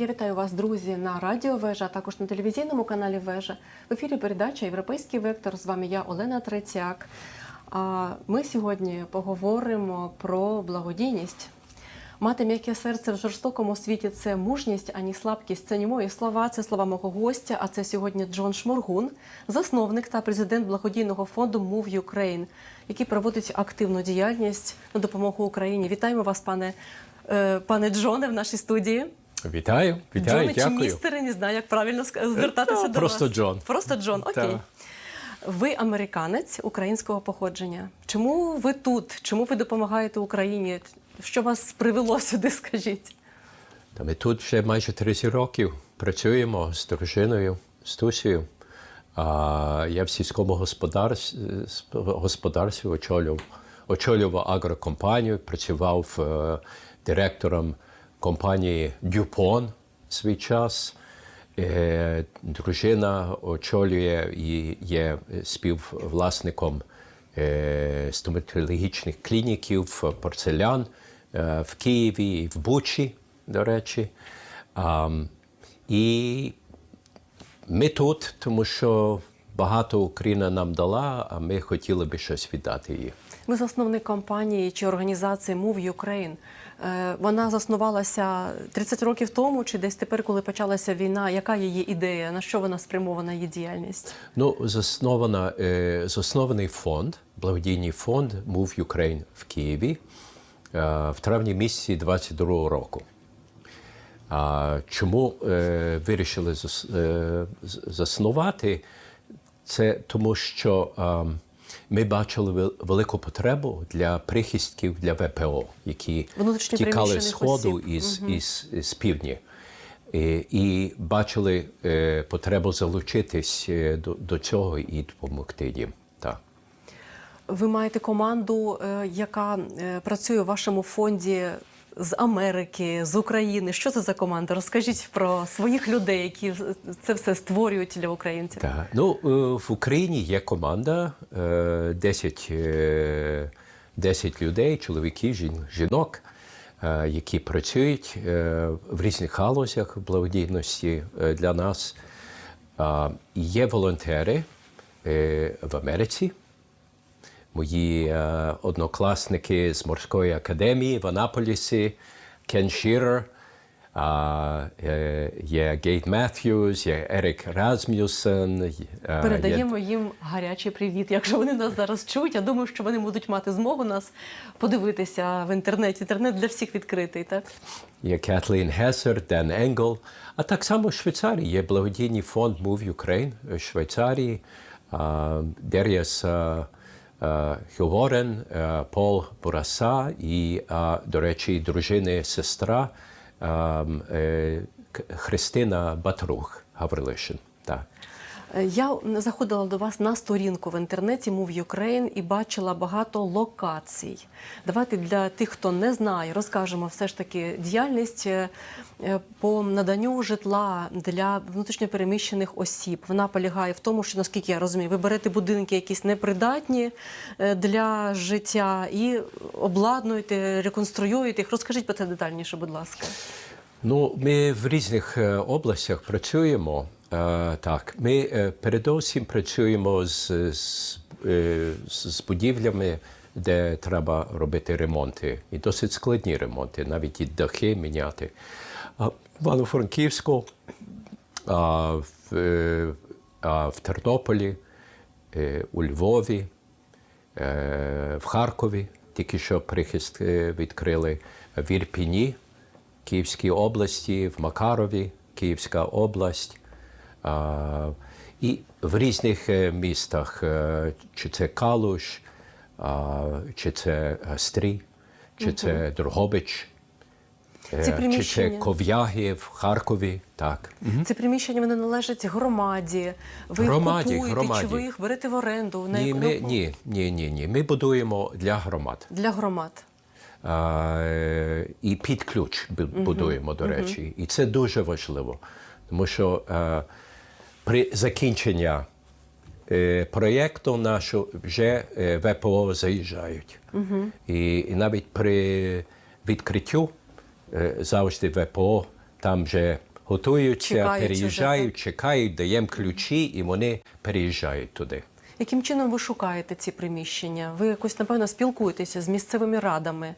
Я вітаю вас, друзі, на радіо Вежа, а також на телевізійному каналі Вежа. В ефірі передача Європейський вектор. З вами я Олена Третяк. Ми сьогодні поговоримо про благодійність. Мати м'яке серце в жорстокому світі це мужність, ані слабкість. Це не мої слова, це слова мого гостя. А це сьогодні Джон Шморгун, засновник та президент благодійного фонду Move Ukraine, який проводить активну діяльність на допомогу Україні. Вітаємо вас, пане, е, пане Джоне, в нашій студії. Вітаю, вітаю, Джоне чи дякую. містери, не знаю, як правильно звертатися Та, до просто вас. Джон. Просто Джон, окей. Та. Ви американець українського походження. Чому ви тут? Чому ви допомагаєте Україні? Що вас привело сюди, скажіть? Та ми тут вже майже 30 років працюємо з дружиною, з Тусею. А я в сільському господарстві, господарстві очолював, очолював агрокомпанію, працював е, директором компанії Дюпон свій час. Е, Дружина очолює і є співвласником е, стоматологічних клініків порцелян е, в Києві і в Бучі, до речі. І ми тут, тому що багато Україна нам дала, а ми хотіли би щось віддати їй. Ви засновник компанії чи організації Move Ukraine. Е, Вона заснувалася 30 років тому, чи десь тепер, коли почалася війна. Яка її ідея? На що вона спрямована її діяльність? Ну, заснована, е, заснований фонд, благодійний фонд Move Ukraine в Києві е, в травні місяці 22 року. А чому вирішили заснувати? Це тому, що ми бачили велику потребу для прихистків для ВПО, які Внутрішньо втікали з Сходу осіб. із, із, з півдні. І, і бачили е, потребу залучитись е, до, до цього і допомогти їм. Так. Ви маєте команду, е, яка е, працює у вашому фонді з Америки, з України. Що це за команда? Розкажіть про своїх людей, які це все створюють для українців. Так. Ну, е, в Україні є команда е, 10, е, 10 людей, чоловіків, жін- жінок, е, які працюють е, в різних галузях благодійності е, для нас. Є волонтери е, в Америці. Мої е, однокласники з морської академії в Анаполісі, Кен Шірер, е, є Гейт Меттьюз, є Ерік Размюсен. е, є- Передаємо їм гарячий привіт. Якщо вони нас зараз чують, я думаю, що вони будуть мати змогу нас подивитися в інтернеті. Інтернет для всіх відкритий, так? Є Катлін Гесер, Ден Енгел. А так само в Швейцарії є благодійний фонд Move Ukraine в Швейцарії. Дер'яс а, а, Хюворен, Пол Бураса і, до речі, дружини сестра е, К- Христина Батрух Гаврилишин. Так. Я заходила до вас на сторінку в інтернеті Move Ukraine і бачила багато локацій. Давайте для тих, хто не знає, розкажемо все ж таки діяльність е, по наданню житла для внутрішньопереміщених осіб. Вона полягає в тому, що наскільки я розумію, ви берете будинки якісь непридатні е, для життя і обладнуєте, реконструюєте їх. Розкажіть про це детальніше, будь ласка. Ну, ми в різних е, областях працюємо. Так, ми е, передовсім працюємо з, з, е, з, будівлями, де треба робити ремонти, і досить складні ремонти, навіть і дахи міняти. А Івано-Франківську, а, в, е, а, в Тернополі, у Львові, в Харкові, тільки що прихист відкрили в Ірпіні, Київській області, в Макарові, Київська область. А, і в різних е, містах, е, чи це Калуш, а, чи це Стрій, чи це Дрогобич, е, Ці чи це приміщення. Ков'яги в Харкові. Так. Ці приміщення вони належать громаді. Ви Громаді, їх купуєте, громаді. чи ви їх берете в оренду? На Ні, яку- ми, ні, ні, ні, ні. Ми будуємо для громад. Для громад. Е, і під ключ бу- будуємо, до речі. І це дуже важливо, тому що е, при закінченні е, проєкту нашого вже е, ВПО заїжджають. І, і навіть при відкриттю е, завжди ВПО там вже готуються, Чекають переїжджають, чекають, даємо ключі, і вони переїжджають туди. Яким чином ви шукаєте ці приміщення? Ви якось напевно спілкуєтеся з місцевими радами.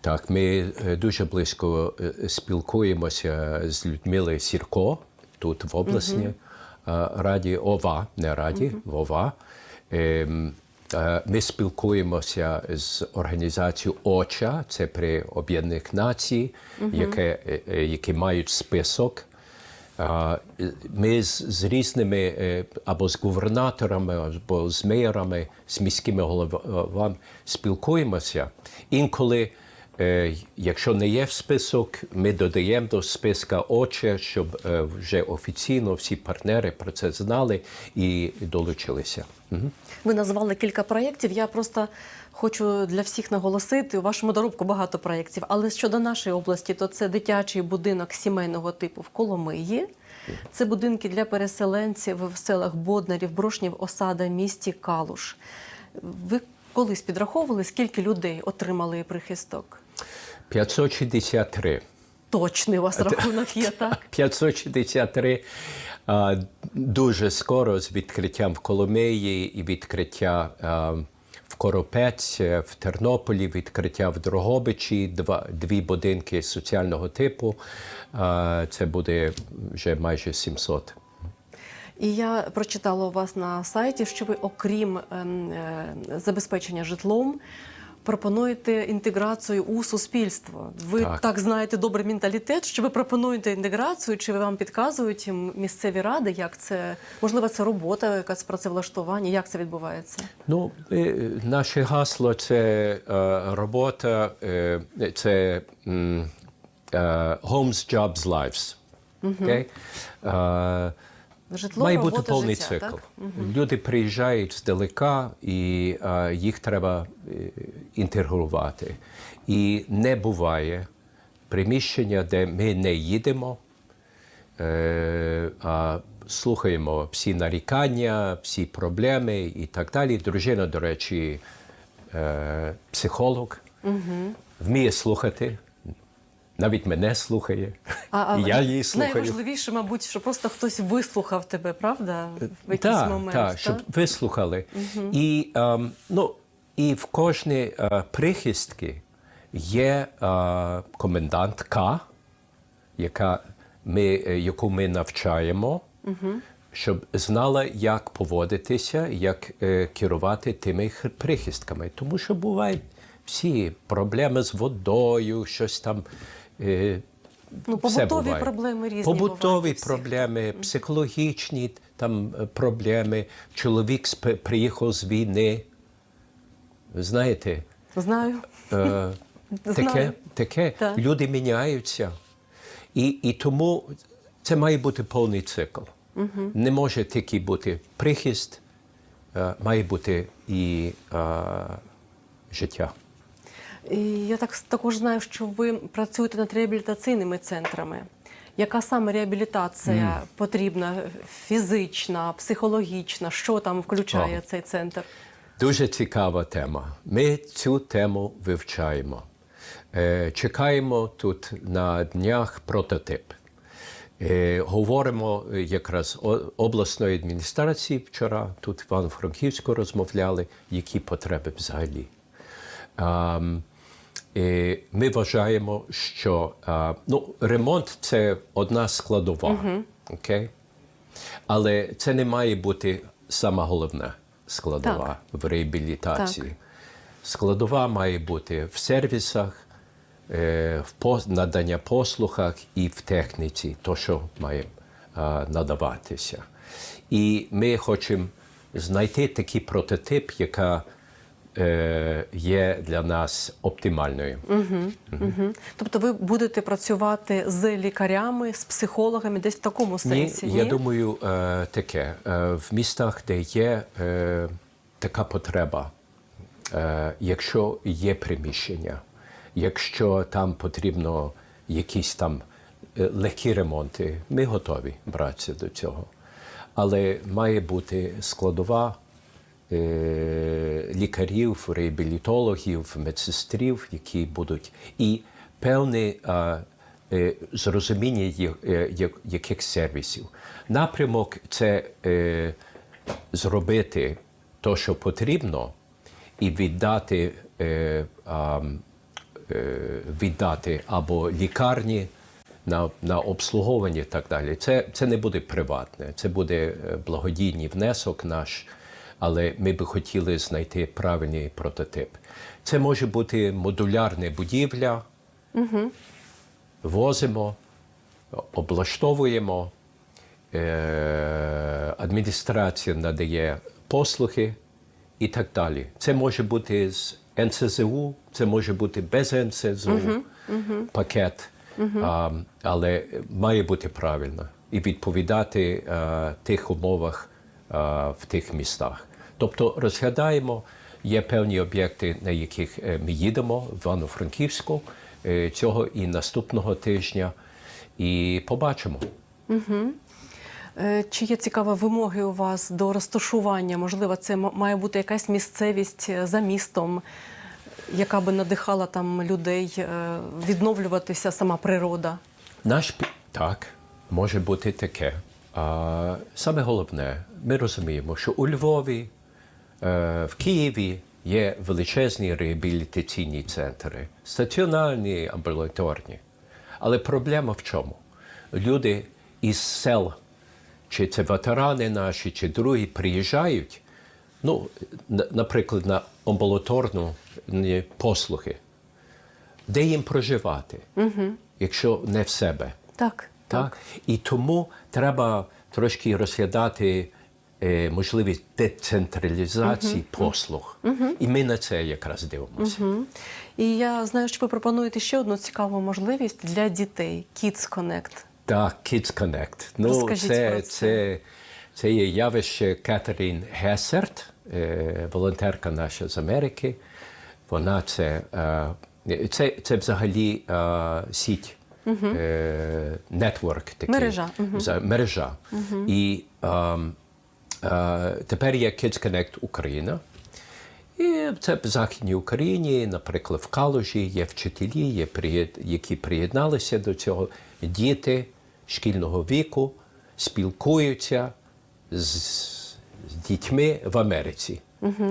Так, ми е, дуже близько е, спілкуємося з Людмилою Сірко тут в обласній е, раді ОВА, не раді, в ОВА. Ем, е, Ми спілкуємося з організацією ОЧА, це при Об'єднаних Націй, яке, е, е, які мають список. Е, Ми з, з різними е, або з губернаторами, або з мерами, з міськими головами спілкуємося. Інколи, е, якщо не є в список, ми додаємо до списка очі, щоб е, вже офіційно всі партнери про це знали і долучилися. Ви назвали кілька проєктів. Я просто хочу для всіх наголосити. У вашому доробку багато проєктів. Але щодо нашої області, то це дитячий будинок сімейного типу в Коломиї. Це будинки для переселенців в селах Боднарів, Брошнів, Осада, місті Калуш. Ви колись підраховували, скільки людей отримали прихисток? 563. Точний у вас рахунок є, так? 563 дуже скоро з відкриттям в Коломиї і відкриття в Коропець, в Тернополі, відкриття в Дрогобичі, два, дві будинки соціального типу. Це буде вже майже 700. І я прочитала у вас на сайті, що ви, окрім ем, е, забезпечення житлом, пропонуєте інтеграцію у суспільство. Ви так. Так. знаєте добрий менталітет, що ви пропонуєте інтеграцію, чи ви вам підказують місцеві ради, як це можливо, це робота, якась працевлаштування, як це відбувається? Ну, е, наше гасло це е, робота, е, це Homes, Jobs, Lives. Окей? Житло, Має робота, бути повний життя, цикл. Так? Люди приїжджають здалека, і е, їх треба е, інтегрувати. І не буває приміщення, де ми не їдемо, е, а слухаємо всі нарікання, всі проблеми і так далі. Дружина, до речі, е, психолог, вміє слухати. Навіть мене слухає, А, і я її слухаю. Найважливіше, мабуть, що просто хтось вислухав тебе, правда? В якийсь так, момент. Так, щоб вислухали. І, ем, ну, і в кожній е, прихистки є е, комендантка, яка ми, е, яку ми навчаємо, щоб знала, як поводитися, як е, керувати тими прихистками. Тому що бувають всі проблеми з водою, щось там. Е, Ну, все побутові буває. проблеми різні Побутові бувають проблеми, психологічні там е, проблеми. Чоловік приїхав з війни. Ви знаєте, Знаю. е, таке, Знаю. таке. Так. люди міняються. І, і тому це має бути повний цикл. Не може тільки бути прихист, е, має бути і е, життя. І я так також знаю, що ви працюєте над реабілітаційними центрами. Яка саме реабілітація потрібна? Фізична, психологічна? Що там включає Ага. цей центр? Дуже цікава тема. Ми цю тему вивчаємо. Е, Чекаємо тут на днях прототип. Е, Говоримо е, якраз о- обласної адміністрації вчора, тут в Івано-Франківську розмовляли, які потреби взагалі. Е, Ми вважаємо, що а, ну, ремонт це одна складова. Окей? Але це не має бути сама головна складова Так. в реабілітації. Так. Складова має бути в сервісах, е, в надання послугах і в техніці, то, що має а, надаватися. І ми хочемо знайти такий прототип, яка е, є для нас оптимальною. Угу. Тобто ви будете працювати з лікарями, з психологами, десь в такому сенсі? Ні, Ні, я думаю, е, таке. Е, в містах, де є е, така потреба, е, якщо є приміщення, якщо там потрібно якісь там е, легкі ремонти, ми готові братися до цього. Але має бути складова е, лікарів, реабілітологів, медсестрів, які будуть і певний е, е, зрозуміння е, яких сервісів. Напрямок це е, зробити те, що потрібно, і віддати, е, е, віддати або лікарні на, на обслуговування і так далі. Це, це не буде приватне, це буде е, благодійний внесок наш, але ми би хотіли знайти правильний прототип. Це може бути модулярна будівля, возимо, облаштовуємо, е, адміністрація надає послуги і так далі. Це може бути з НСЗУ, це може бути без НСЗУ пакет, а, але має бути правильно і відповідати а, тих умовах в тих містах. Тобто розглядаємо, є певні об'єкти, на яких е, ми їдемо в Івано-Франківську е, цього і наступного тижня, і побачимо. Е, Чи є цікаві вимоги у вас до розташування? Можливо, це має бути якась місцевість е, за містом, яка би надихала там людей е, відновлюватися сама природа? Наш так може бути таке. А саме головне, ми розуміємо, що у Львові, е, в Києві є величезні реабілітаційні центри, стаціонарні, амбулаторні. Але проблема в чому? Люди із сел, чи це ветерани наші, чи другі, приїжджають, ну, наприклад, на амбулаторну послуги, де їм проживати, якщо не в себе. Так, Так? І тому треба трошки розглядати е, можливість децентралізації послуг. І ми на це якраз дивимося. І я знаю, що ви пропонуєте ще одну цікаву можливість для дітей Kids Connect. Так, Kids Connect. Ну, Розкажіть це, про це. це. Це, є явище Кетерін Гесерт, е, волонтерка наша з Америки. Вона це, е, це, це взагалі е, сіть, нетворк такий. Мережа, мережа. І е, е, тепер є Kids Connect Україна. І це в Західній Україні, наприклад, в Калужі є вчителі, є які приєдналися до цього. Діти шкільного віку спілкуються з, з дітьми в Америці.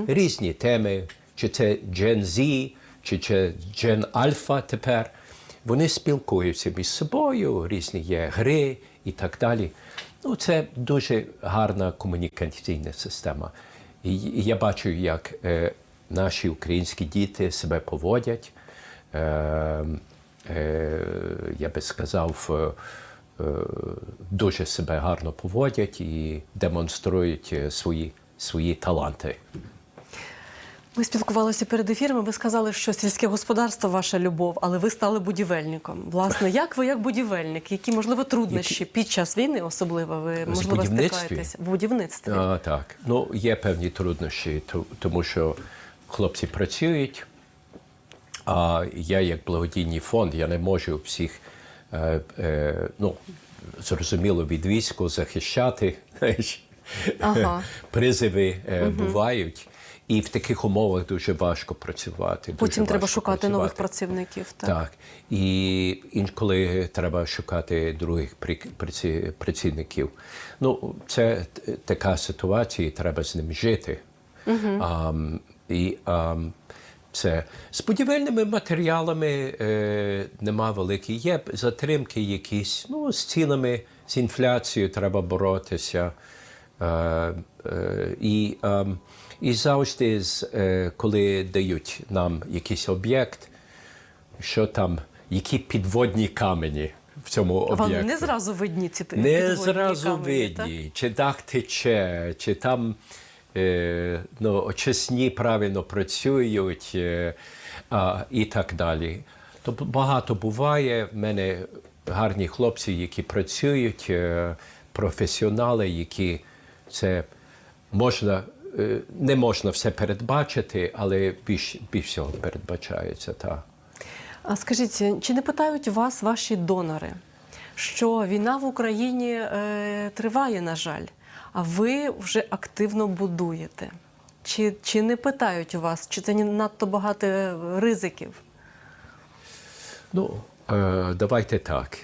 Різні теми, чи це Gen Z, чи це Gen Alpha тепер. Вони спілкуються між собою, різні є гри і так далі. Ну, це дуже гарна комунікаційна система. І я бачу, як е, наші українські діти себе поводять. Е, е, я би сказав, е, е, дуже себе гарно поводять і демонструють е, свої, свої таланти. Ми спілкувалися перед ефіром. Ви сказали, що сільське господарство ваша любов, але ви стали будівельником. Власне, як ви як будівельник? Які можливо труднощі під час війни, особливо ви можливо стикаєтеся в будівництві? А, так. Ну, є певні труднощі, тому що хлопці працюють, а я, як благодійний фонд, я не можу всіх, е, е, ну, зрозуміло, від війську захищати. Знаєш, Ага. призиви е, бувають. І в таких умовах дуже важко працювати. дуже Потім треба важко шукати нових працівників. Так. Так. І інколи треба шукати других працівників. Ну, це така ситуація, і треба з ним жити. Ам, і ам, це з будівельними матеріалами е, нема великих. Є затримки якісь, ну, з цінами, з інфляцією треба боротися. Е, е, і, ам, і завжди, е, коли дають нам якийсь об'єкт, що там, які підводні камені в цьому об'єкті. Вам не зразу видні ці пи- Не зразу камені, так? видні, чи дах тече, чи там е, ну, очисні правильно працюють е, а, і так далі. Тобто багато буває. В мене гарні хлопці, які працюють, професіонали, які це можна. Е, Не можна все передбачити, але більш, більш всього передбачається. Так. А скажіть, чи не питають вас ваші донори, що війна в Україні е, триває, на жаль, а ви вже активно будуєте? Чи, чи не питають у вас, чи це не надто багато ризиків? Ну, Е, давайте так.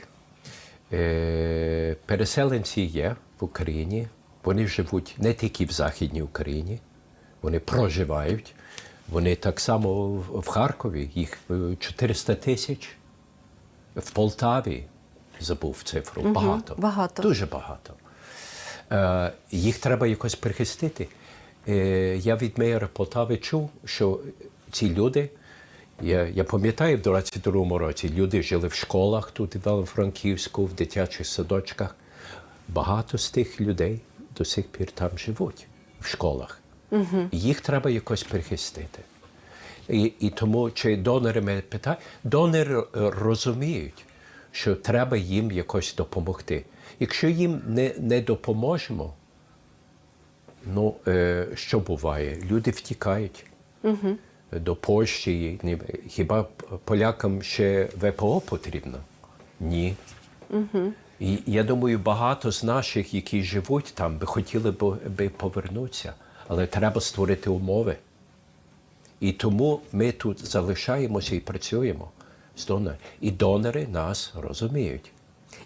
Е, переселенці є в Україні. Вони живуть не тільки в Західній Україні, вони проживають. Вони так само в Харкові, їх е, 400 тисяч. В Полтаві забув цифру. Багато. багато. Дуже багато. Е, їх треба якось прихистити. Е, я від мера Полтави чув, що ці люди, я, я пам'ятаю, в 22-му році люди жили в школах тут, в Івано-Франківську, в дитячих садочках. Багато з тих людей до сих пір там живуть в школах. Угу. Їх треба якось прихистити. І, і тому, чи донори мене питають, донори розуміють, що треба їм якось допомогти. Якщо їм не, не допоможемо, ну е, що буває? Люди втікають угу. до Польщі. Хіба полякам ще ВПО потрібно? Ні. Угу. І я думаю, багато з наших, які живуть там, би хотіли би повернутися, але треба створити умови. І тому ми тут залишаємося і працюємо з донорами. І донори нас розуміють.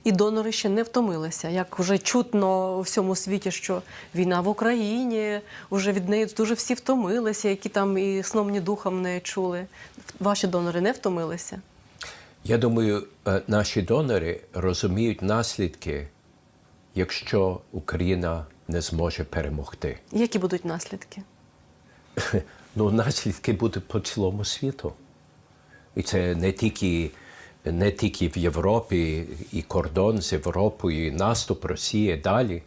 І донори ще не втомилися. Як вже чутно у всьому світі, що війна в Україні, вже від неї дуже всі втомилися, які там і сном, ні духом не чули. Ваші донори не втомилися. Я думаю, е, наші донори розуміють наслідки, якщо Україна не зможе перемогти. Які будуть наслідки? Ну, наслідки будуть по цілому світу. І це не тільки, не тільки в Європі, і кордон з Європою, і наступ Росії далі,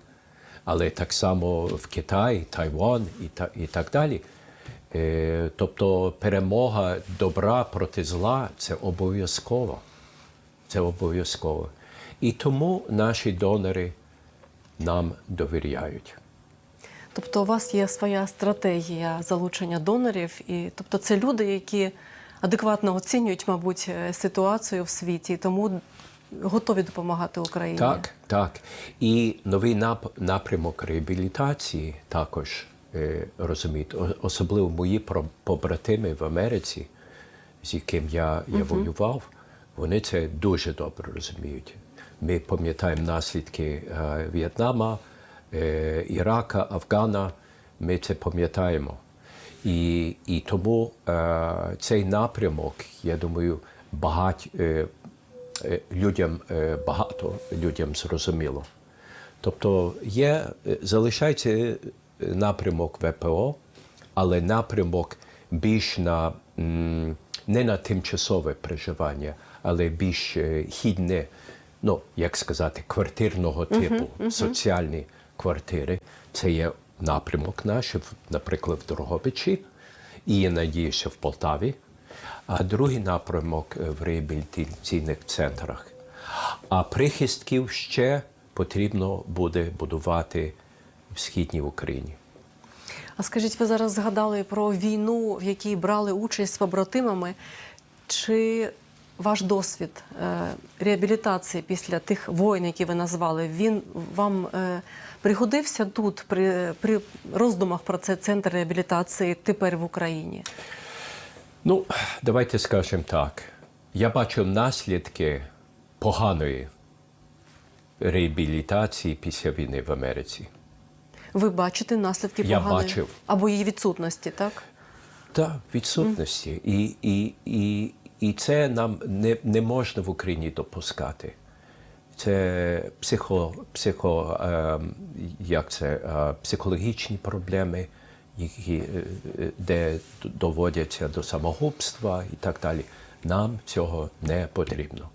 але так само в Китаї, Тайван і, та, і так далі. Е, тобто перемога добра проти зла це обов'язково. Це обов'язково. І тому наші донори нам довіряють. Тобто у вас є своя стратегія залучення донорів, і тобто це люди, які адекватно оцінюють, мабуть, е, ситуацію в світі, тому готові допомагати Україні. Так, так. І новий нап- напрямок реабілітації також розуміють. Особливо мої побратими в Америці, з яким я, я воював, вони це дуже добре розуміють. Ми пам'ятаємо наслідки е, В'єтнама, е, Ірака, Афгана. Ми це пам'ятаємо. І, і тому е, цей напрямок, я думаю, багать, е, е, людям е, багато людям зрозуміло. Тобто є, е, залишається е, напрямок ВПО, але напрямок більш на не на тимчасове проживання, але більш е, хідне, ну як сказати, квартирного типу, соціальні квартири. Це є напрямок наш, наприклад, в Дрогобичі, і я надіюся в Полтаві. А другий напрямок е, в реабілітаційних центрах. А прихистків ще потрібно буде будувати в східній Україні. А скажіть, ви зараз згадали про війну, в якій брали участь з побратимами. Чи ваш досвід е, реабілітації після тих воїн, які ви назвали, він вам е, пригодився тут при, при роздумах про це центр реабілітації тепер в Україні? Ну, давайте скажемо так. Я бачив наслідки поганої реабілітації після війни в Америці. Ви бачите наслідки Я поганої бачив. або її відсутності, так? Так, відсутності. І, і, і, і це нам не, не можна в Україні допускати. Це психо, психо, е, як це, е, психологічні проблеми, які, е, е, де доводяться до самогубства і так далі. Нам цього не потрібно.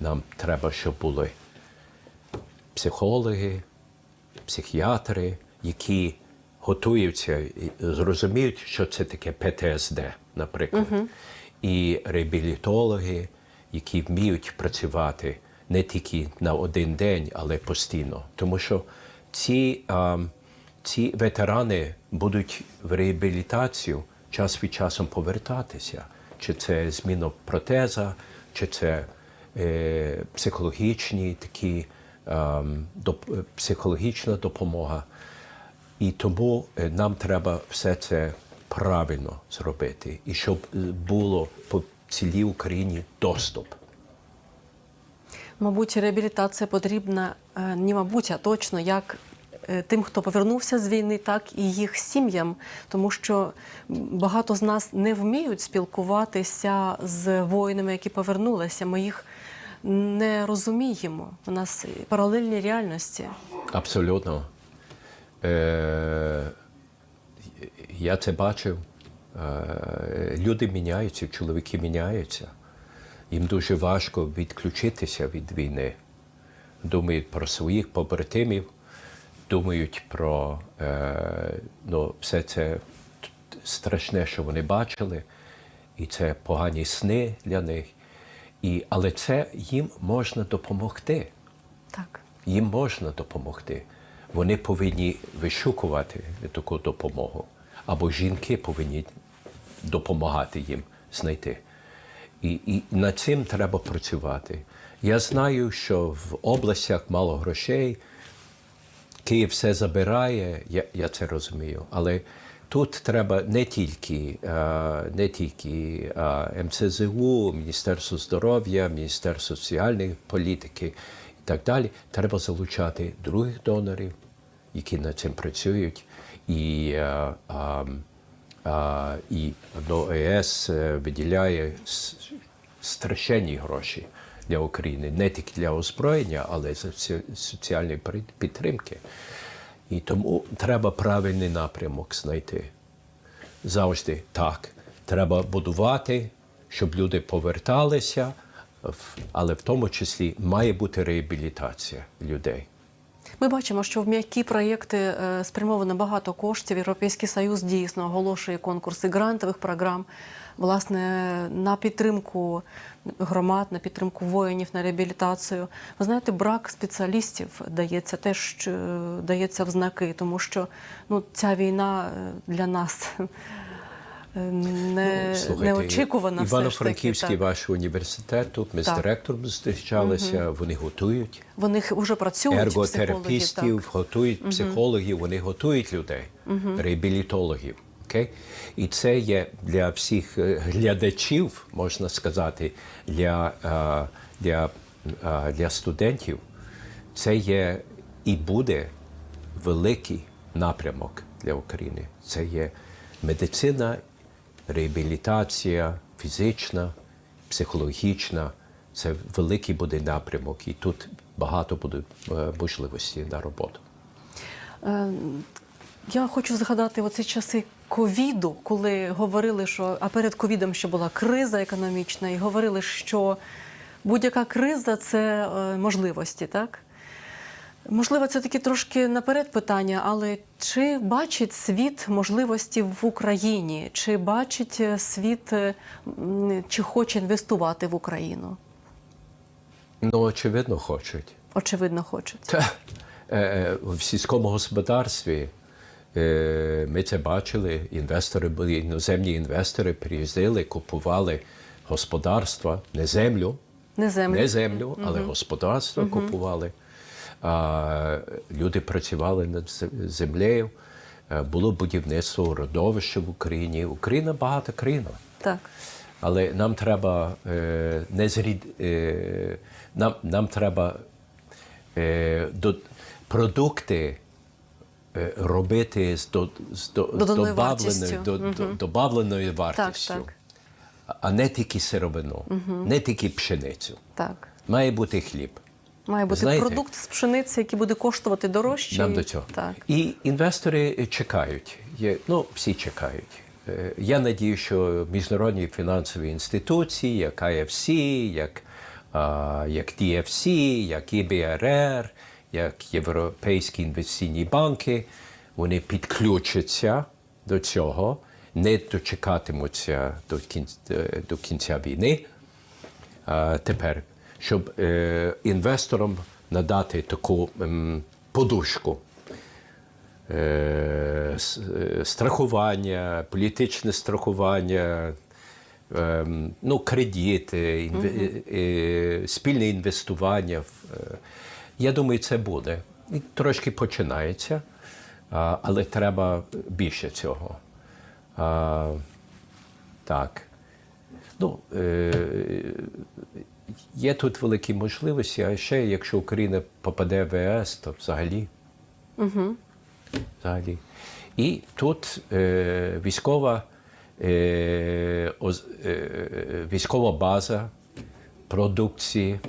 Нам треба, щоб були психологи, психіатри, які готуються і зрозуміють, що це таке ПТСД, наприклад, і реабілітологи, які вміють працювати не тільки на один день, але постійно. Тому що ці, а, ці ветерани будуть в реабілітацію час від часу повертатися. Чи це зміна протеза, чи це е, психологічні такі ем, доп- е, психологічна допомога. І тому е, нам треба все це правильно зробити, і щоб е, було по цілій Україні доступ Мабуть, реабілітація потрібна не мабуть, а точно як е, тим, хто повернувся з війни, так і їх сім'ям, тому що багато з нас не вміють спілкуватися з воїнами, які повернулися. Ми їх не розуміємо. У нас паралельні реальності. Абсолютно. Е, я це бачив. Е, люди міняються, чоловіки міняються. Їм дуже важко відключитися від війни. Думають про своїх побратимів, думають про е, ну, все це страшне, що вони бачили, і це погані сни для них. І, але це їм можна допомогти Так. їм можна допомогти. Вони повинні вишукувати таку допомогу. Або жінки повинні допомагати їм знайти. І, і над цим треба працювати. Я знаю, що в областях мало грошей, Київ все забирає, я, я це розумію. Але тут треба не тільки, е, не тільки е, МЦЗУ, Міністерство здоров'я, Міністерство соціальної політики і так далі. Треба залучати других донорів, які над цим працюють. І, е, а, а, і ну, ЕС е, виділяє страшенні гроші для України, не тільки для озброєння, але й соціальної підтримки. І тому треба правильний напрямок знайти. Завжди так. Треба будувати, щоб люди поверталися, але в тому числі має бути реабілітація людей. Ми бачимо, що в м'які проєкти е, спрямовано багато коштів. Європейський Союз дійсно оголошує конкурси грантових програм, власне, на підтримку громад, на підтримку воїнів, на реабілітацію. Ви знаєте, брак спеціалістів дається теж е, дається в знаки, тому що ну, ця війна е, для нас. Е, Не, Ну, Слухайте, неочікувана. Івано-Франківський так. ваш університет, ми Так. з директором зустрічалися, вони готують Вони вже працюють ерготерапістів, психологи, готують психологів, вони готують людей, реабілітологів. Окей? І це є для всіх е, глядачів, можна сказати, для, е, для, для студентів. Це є і буде великий напрямок для України. Це є медицина, реабілітація, фізична, психологічна. Це великий буде напрямок, і тут багато буде е, можливостей на роботу. Е, Я хочу згадати оці часи ковіду, коли говорили, що а перед ковідом ще була криза економічна, і говорили, що будь-яка криза це е, можливості, так? Можливо, це таки трошки наперед питання, але чи бачить світ можливості в Україні? Чи бачить е, світ, е, чи хоче інвестувати в Україну? Ну, очевидно, хочуть. Очевидно, хочуть. Та, е, е, в сільському господарстві е, ми це бачили. Інвестори були іноземні інвестори, приїздили, купували господарства, не землю, Не землю. не землю, але господарства купували. Люди працювали над землею. Е, Було будівництво родовища в Україні. Україна багата країна. Так. Але нам треба е, не зрід, е, нам, нам треба е, до, продукти е, робити з, до, з, до, з добавленою, вартістю. до, до, добавленою вартістю, так. а не тільки сировину, не тільки пшеницю. Так. Має бути хліб. Має бути Знаєте, продукт з пшениці, який буде коштувати дорожче. Нам до цього. Так. І інвестори чекають. Є, ну, всі чекають. Е, Я надію, що міжнародні фінансові інституції, як IFC, як, а, як DFC, як ІБРР, як Європейські інвестиційні банки, вони підключаться до цього, не дочекатимуться до кінця, до кінця війни. А, тепер, щоб е, інвесторам надати таку ем, подушку. Е, е, страхування, політичне страхування, ем, ну, кредити, інве, е, е, спільне інвестування. е, Я думаю, це буде. І трошки починається, а, але треба більше цього. А, так. Ну, е, є тут великі можливості, а ще якщо Україна попаде в ЕС, то взагалі. Угу. взагалі. І тут е, військова, е, е, військова база продукції.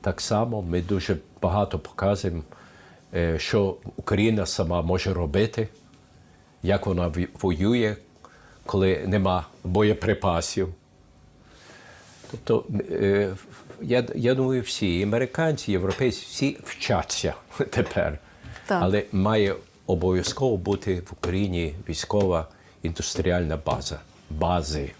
Так само ми дуже багато показуємо, е, що Україна сама може робити, як вона воює, коли нема боєприпасів. Тобто, е, я, я думаю, всі і американці, і європейці, всі вчаться тепер. Так. Але має обов'язково бути в Україні військова індустріальна база. Бази.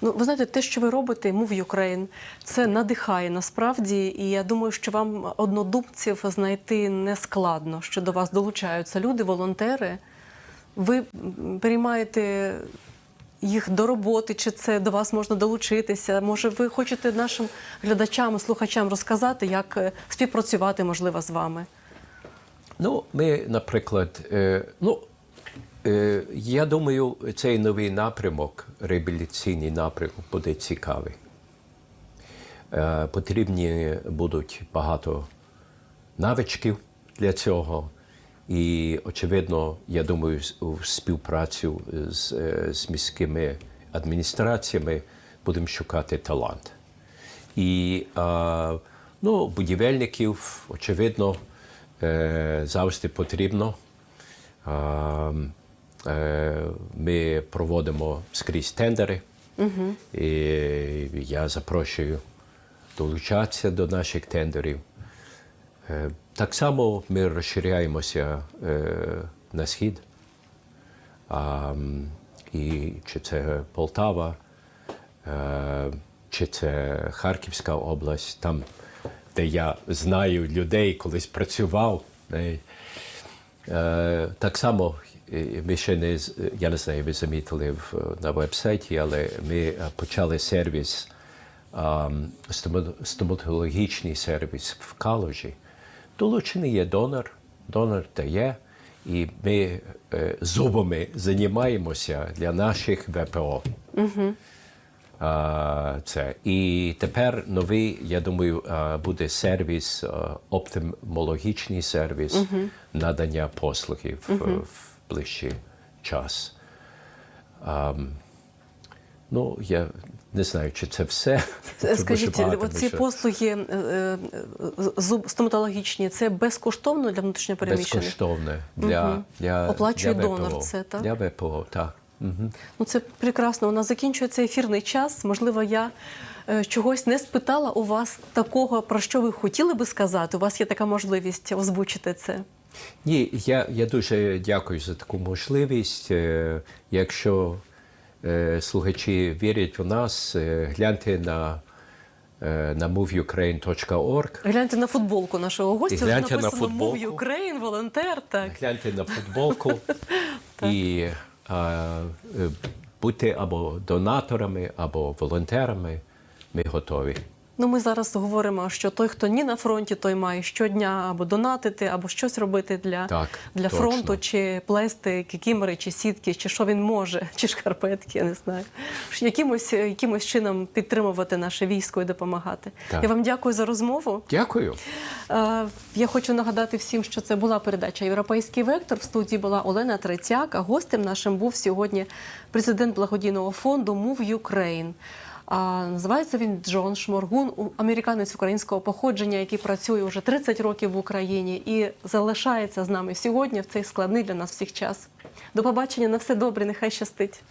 Ну, ви знаєте, те, що ви робите, Move Ukraine, це надихає насправді. І я думаю, що вам однодумців знайти не складно, що до вас долучаються люди, волонтери. Ви м, переймаєте їх до роботи, чи це до вас можна долучитися? Може, ви хочете нашим глядачам, слухачам розказати, як е, співпрацювати можливо з вами? Ну, ми, наприклад, е, ну, е, я думаю, цей новий напрямок, реабілітаційний напрямок, буде цікавий. Потрібні будуть багато навичків для цього. І, очевидно, я думаю, у співпрацю з, е, з міськими адміністраціями будемо шукати талант. І ну, будівельників, очевидно, е, завжди потрібно. Е, Ми проводимо скрізь тендери. І я запрошую долучатися до наших тендерів. Так само ми розширяємося е, на схід. А, і чи це Полтава, е, чи це Харківська область, там, де я знаю людей, колись працював. Е, е, Так само е, ми ще не я не знаю, ви замітили на вебсайті, але ми е, почали сервіс, стоматологічний сервіс в Калужі. Долучений є донор, донор дає, і ми е, зубами займаємося для наших ВПО. А, Це. І тепер новий, я думаю, буде сервіс, оптимологічний сервіс надання послугів в, в ближчий час. А, ну, я не знаю, чи це все. Скажіть, багато оці що- послуги е, е, зуб стоматологічні, це безкоштовно для внутрішньопереміщених? безкоштовне для, для, Оплачує для донор це, так? Для ВПО, так. Мгм. Ну це прекрасно. У нас закінчується ефірний час. Можливо, я е, чогось не спитала у вас такого, про що ви хотіли би сказати. У вас є така можливість озвучити це. Ні, я, я дуже дякую за таку можливість. Е, Якщо е, слухачі вірять в нас, е, гляньте на, е, на moveukraine.org, Гляньте на футболку нашого гостя. Гляньте на написано футболку. «Move Ukraine», волонтер. Так. гляньте на футболку і а, е, будьте або донаторами, або волонтерами. Ми готові. Ну, ми зараз говоримо, що той, хто ні на фронті, той має щодня або донатити, або щось робити для, Так, для точно. фронту, чи плести кікімери, чи сітки, чи що він може, чи шкарпетки, я не знаю. Якимось, якимось чином підтримувати наше військо і допомагати. Так. Я вам дякую за розмову. Дякую. Е, Я хочу нагадати всім, що це була передача Європейський вектор. В студії була Олена Третяк. А гостем нашим був сьогодні президент благодійного фонду Move Ukraine. А називається він Джон Шморгун, американець українського походження, який працює вже 30 років в Україні і залишається з нами сьогодні в цей складний для нас всіх час. До побачення на все добре, нехай щастить.